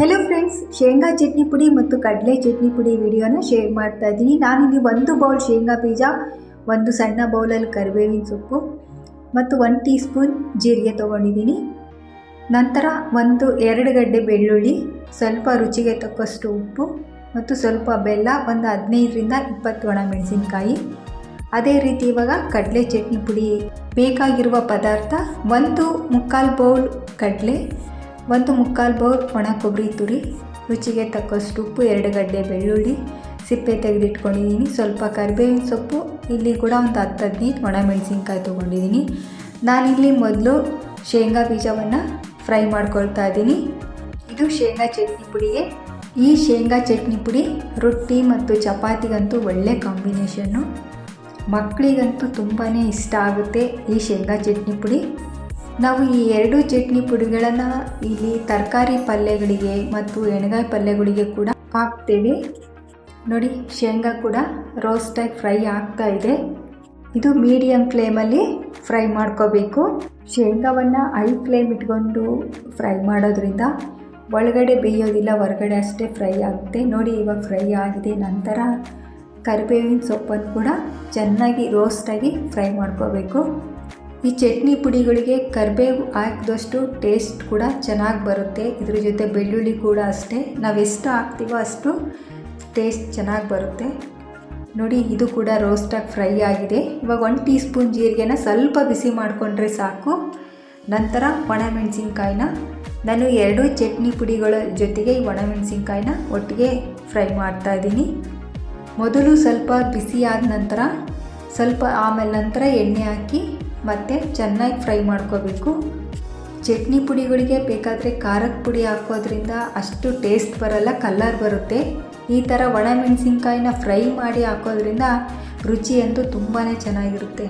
Hello friends ಶೇಂಗಾ ಚಟ್ನಿ ಪುಡಿ ಮತ್ತು ಕಡಲೆ ಚಟ್ನಿ ಪುಡಿ ವಿಡಿಯೋನ ಶೇರ್ ಮಾಡ್ತಾ ಇದ್ದೀನಿ. ಇಲ್ಲಿ ಒಂದು ಬೌಲ್ ಶೇಂಗಾ ಬೀಜ, ಒಂದು ಸಣ್ಣ ಬೌಲಲ್ಲಿ ಕರಿಬೇವಿನ ಸೊಪ್ಪು ಮತ್ತು ಒನ್ ಟೀ ಸ್ಪೂನ್ ಜೀರಿಗೆ ತೊಗೊಂಡಿದ್ದೀನಿ. ನಂತರ ಒಂದು ಎರಡು ಗಡ್ಡೆ ಬೆಳ್ಳುಳ್ಳಿ, ಸ್ವಲ್ಪ ರುಚಿಗೆ ತಕ್ಕಷ್ಟು ಉಪ್ಪು ಮತ್ತು ಸ್ವಲ್ಪ ಬೆಲ್ಲ, ಒಂದು ಹದಿನೈದರಿಂದ ಇಪ್ಪತ್ತು ಒಣ ಮೆಣಸಿನ್ಕಾಯಿ. ಅದೇ ರೀತಿ ಇವಾಗ ಕಡಲೆ ಚಟ್ನಿ ಪುಡಿ ಬೇಕಾಗಿರುವ ಪದಾರ್ಥ ಒಂದು ಮುಕ್ಕಾಲು ಬೌಲ್ ಕಡಲೆ ಒಂದು ಮುಕ್ಕಾಲು ಬೌಲ್ ಒಣ ಕೊಬ್ಬರಿ ತುರಿ, ರುಚಿಗೆ ತಕ್ಕಷ್ಟು ಉಪ್ಪು, ಎರಡು ಗಡ್ಡೆ ಬೆಳ್ಳುಳ್ಳಿ, ಸಿಪ್ಪೆ ತೆಗೆದಿಟ್ಕೊಂಡಿದ್ದೀನಿ. ಸ್ವಲ್ಪ ಕರಿಬೇವಿನ ಸೊಪ್ಪು, ಇಲ್ಲಿ ಕೂಡ ಒಂದು ಹತ್ತು ಹದಿನೈದು ಒಣ ಮೆಣಸಿನ್ಕಾಯಿ ತೊಗೊಂಡಿದ್ದೀನಿ. ನಾನಿಲ್ಲಿ ಮೊದಲು ಶೇಂಗಾ ಬೀಜವನ್ನು ಫ್ರೈ ಮಾಡ್ಕೊಳ್ತಾ ಇದ್ದೀನಿ. ಇದು ಶೇಂಗಾ ಚಟ್ನಿ ಪುಡಿಗೆ. ಈ ಶೇಂಗಾ ಚಟ್ನಿ ಪುಡಿ ರೊಟ್ಟಿ ಮತ್ತು ಚಪಾತಿಗಂತೂ ಒಳ್ಳೆ ಕಾಂಬಿನೇಷನ್ನು. ಮಕ್ಕಳಿಗಂತೂ ತುಂಬಾ ಇಷ್ಟ ಆಗುತ್ತೆ ಈ ಶೇಂಗಾ ಚಟ್ನಿ ಪುಡಿ. ನಾವು ಈ ಎರಡು ಚಟ್ನಿ ಪುಡಿಗಳನ್ನು ಇಲ್ಲಿ ತರಕಾರಿ ಪಲ್ಯಗಳಿಗೆ ಮತ್ತು ಎಣ್ಗಾಯಿ ಪಲ್ಯಗಳಿಗೆ ಕೂಡ ಹಾಕ್ತೇವೆ. ನೋಡಿ, ಶೇಂಗಾ ಕೂಡ ರೋಸ್ಟಾಗಿ ಫ್ರೈ ಆಗ್ತಾ ಇದೆ. ಇದು ಮೀಡಿಯಮ್ ಫ್ಲೇಮಲ್ಲಿ ಫ್ರೈ ಮಾಡ್ಕೋಬೇಕು. ಶೇಂಗಾವನ್ನು ಹೈ ಫ್ಲೇಮ್ ಇಟ್ಕೊಂಡು ಫ್ರೈ ಮಾಡೋದ್ರಿಂದ ಒಳಗಡೆ ಬೇಯೋದಿಲ್ಲ, ಹೊರಗಡೆ ಅಷ್ಟೇ ಫ್ರೈ ಆಗುತ್ತೆ. ನೋಡಿ, ಇವಾಗ ಫ್ರೈ ಆಗಿದೆ. ನಂತರ ಕರಿಬೇವಿನ ಸೊಪ್ಪನ್ನು ಕೂಡ ಚೆನ್ನಾಗಿ ರೋಸ್ಟಾಗಿ ಫ್ರೈ ಮಾಡ್ಕೋಬೇಕು. ಈ ಚಟ್ನಿ ಪುಡಿಗಳಿಗೆ ಕರಿಬೇವು ಹಾಕಿದಷ್ಟು ಟೇಸ್ಟ್ ಕೂಡ ಚೆನ್ನಾಗಿ ಬರುತ್ತೆ. ಇದ್ರ ಜೊತೆ ಬೆಳ್ಳುಳ್ಳಿ ಕೂಡ ಅಷ್ಟೇ. ನಾವು ಎಷ್ಟು ಹಾಕ್ತೀವೋ ಅಷ್ಟು ಟೇಸ್ಟ್ ಚೆನ್ನಾಗಿ ಬರುತ್ತೆ. ನೋಡಿ, ಇದು ಕೂಡ ರೋಸ್ಟಾಗಿ ಫ್ರೈ ಆಗಿದೆ. ಇವಾಗ ಒಂದು ಟೀ ಸ್ಪೂನ್ ಜೀರಿಗೆನ ಸ್ವಲ್ಪ ಬಿಸಿ ಮಾಡಿಕೊಂಡ್ರೆ ಸಾಕು. ನಂತರ ಒಣಮೆಣಸಿನ್ಕಾಯಿನ ನಾನು ಎರಡು ಚಟ್ನಿ ಪುಡಿಗಳ ಜೊತೆಗೆ ಈ ಒಣಮೆಣಸಿನ್ಕಾಯಿನ ಒಟ್ಟಿಗೆ ಫ್ರೈ ಮಾಡ್ತಾ ಇದ್ದೀನಿ. ಮೊದಲು ಸ್ವಲ್ಪ ಬಿಸಿ ಆದ ನಂತರ ಸ್ವಲ್ಪ ಆಮೇಲೆ ನಂತರ ಎಣ್ಣೆ ಹಾಕಿ ಮತ್ತು ಚೆನ್ನಾಗಿ ಫ್ರೈ ಮಾಡ್ಕೋಬೇಕು. ಚಟ್ನಿ ಪುಡಿಗಳಿಗೆ ಬೇಕಾದರೆ ಖಾರದ ಪುಡಿ ಹಾಕೋದ್ರಿಂದ ಅಷ್ಟು ಟೇಸ್ಟ್ ಬರಲ್ಲ, ಕಲರ್ ಬರುತ್ತೆ. ಈ ಥರ ಒಣಮೆಣಸಿನ್ಕಾಯಿನ ಫ್ರೈ ಮಾಡಿ ಹಾಕೋದ್ರಿಂದ ರುಚಿ ಅಂತೂ ತುಂಬಾ ಚೆನ್ನಾಗಿರುತ್ತೆ.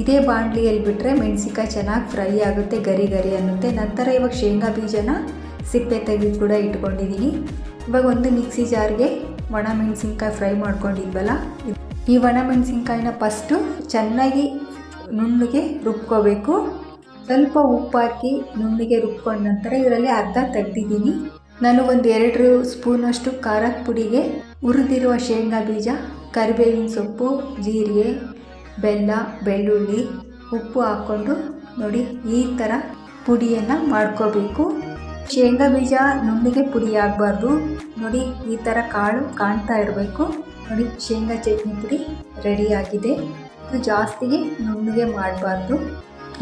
ಇದೇ ಬಾಣಲಿಯಲ್ಲಿ ಬಿಟ್ಟರೆ ಮೆಣಸಿನ್ಕಾಯಿ ಚೆನ್ನಾಗಿ ಫ್ರೈ ಆಗುತ್ತೆ, ಗರಿ ಗರಿ ಅನ್ನುತ್ತೆ. ನಂತರ ಇವಾಗ ಶೇಂಗಾ ಬೀಜನ ಸಿಪ್ಪೆ ತೆಗೆದು ಕೂಡ ಇಟ್ಕೊಂಡಿದ್ದೀನಿ ಇವಾಗ ಒಂದು ಮಿಕ್ಸಿ ಜಾರ್ಗೆ ಒಣ ಮೆಣಸಿನ್ಕಾಯಿ ಫ್ರೈ ಮಾಡ್ಕೊಂಡಿದ್ವಲ್ಲ? ಈ ಒಣ ಮೆಣಸಿನ್ಕಾಯಿನ ಫಸ್ಟು ಚೆನ್ನಾಗಿ ನುಣ್ಣಗೆ ರುಬ್ಕೋಬೇಕು. ಸ್ವಲ್ಪ ಉಪ್ಪು ಹಾಕಿ ನುಣ್ಣಗೆ ರುಬ್ಕೊಂಡ ನಂತರ ಇದರಲ್ಲಿ ಅರ್ಧ ತೆಗ್ದಿದ್ದೀನಿ. ನಾನು ಒಂದು ಎರಡು ಸ್ಪೂನಷ್ಟು ಖಾರದ ಪುಡಿಗೆ ಹುರಿದಿರುವ ಶೇಂಗಾ ಬೀಜ, ಕರಿಬೇವಿನ ಸೊಪ್ಪು, ಜೀರಿಗೆ, ಬೆಲ್ಲ, ಬೆಳ್ಳುಳ್ಳಿ ಉಪ್ಪು ಹಾಕ್ಕೊಂಡು ನೋಡಿ ಈ ಥರ ಪುಡಿಯನ್ನು ಮಾಡ್ಕೋಬೇಕು. ಶೇಂಗಾ ಬೀಜ ನುಣ್ಣಿಗೆ ಪುಡಿ ಆಗಬಾರ್ದು. ನೋಡಿ ಈ ಥರ ಕಾಳು ಕಾಣ್ತಾ ಇರಬೇಕು. ನೋಡಿ ಶೇಂಗಾ ಚಟ್ನಿ ಪುಡಿ ರೆಡಿಯಾಗಿದೆ ಇದು ಜಾಸ್ತಿ ನುಣ್ಣಗೆ ಮಾಡಬಾರ್ದು.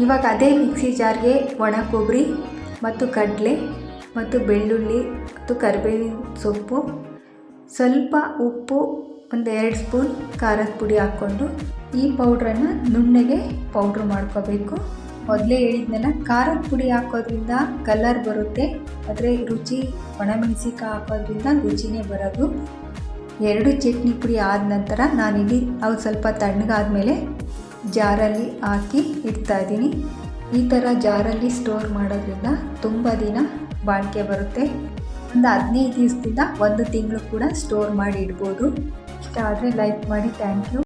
ಇವಾಗ ಅದೇ ಮಿಕ್ಸಿ ಜಾರ್ಗೆ ಒಣ ಕೊಬ್ಬರಿ ಮತ್ತು ಕಡಲೆ ಮತ್ತು ಬೆಳ್ಳುಳ್ಳಿ ಮತ್ತು ಕರಿಬೇವಿನ ಸೊಪ್ಪು, ಸ್ವಲ್ಪ ಉಪ್ಪು ಒಂದು ಎರಡು ಸ್ಪೂನ್ ಖಾರದ ಪುಡಿ ಹಾಕ್ಕೊಂಡು ಈ ಪೌಡ್ರನ್ನು ನುಣ್ಣಗೆ ಪೌಡ್ರ್ ಮಾಡ್ಕೋಬೇಕು. ಮೊದಲೇ ಹೇಳಿದ್ನಲ್ಲ, ಖಾರದ ಪುಡಿ ಹಾಕೋದ್ರಿಂದ ಕಲರ್ ಬರುತ್ತೆ, ಆದರೆ ರುಚಿ ಒಣಮೆಣಸಿಕಾಯಿ ಹಾಕೋದ್ರಿಂದ ರುಚಿನೇ ಬರೋದು. ಎರಡು ಚಟ್ನಿ ಪುಡಿ ಆದ ನಂತರ ನಾನು ಇಲ್ಲಿ ಅವು ಸ್ವಲ್ಪ ತಣ್ಣಗಾದ್ಮೇಲೆ ಜಾರಲ್ಲಿ ಹಾಕಿ ಇಡ್ತಾ ಇದ್ದೀನಿ. ಈ ಥರ ಜಾರಲ್ಲಿ ಸ್ಟೋರ್ ಮಾಡೋದ್ರಿಂದ ತುಂಬ ದಿನ ಬಾಳಿಕೆ ಬರುತ್ತೆ. ಒಂದು ಹದಿನೈದು ದಿವಸದಿಂದ ಒಂದು ತಿಂಗಳು ಕೂಡ ಸ್ಟೋರ್ ಮಾಡಿ ಇಡ್ಬೋದು. ಇಷ್ಟ ಆದರೆ ಲೈಕ್ ಮಾಡಿ ಥ್ಯಾಂಕ್ ಯು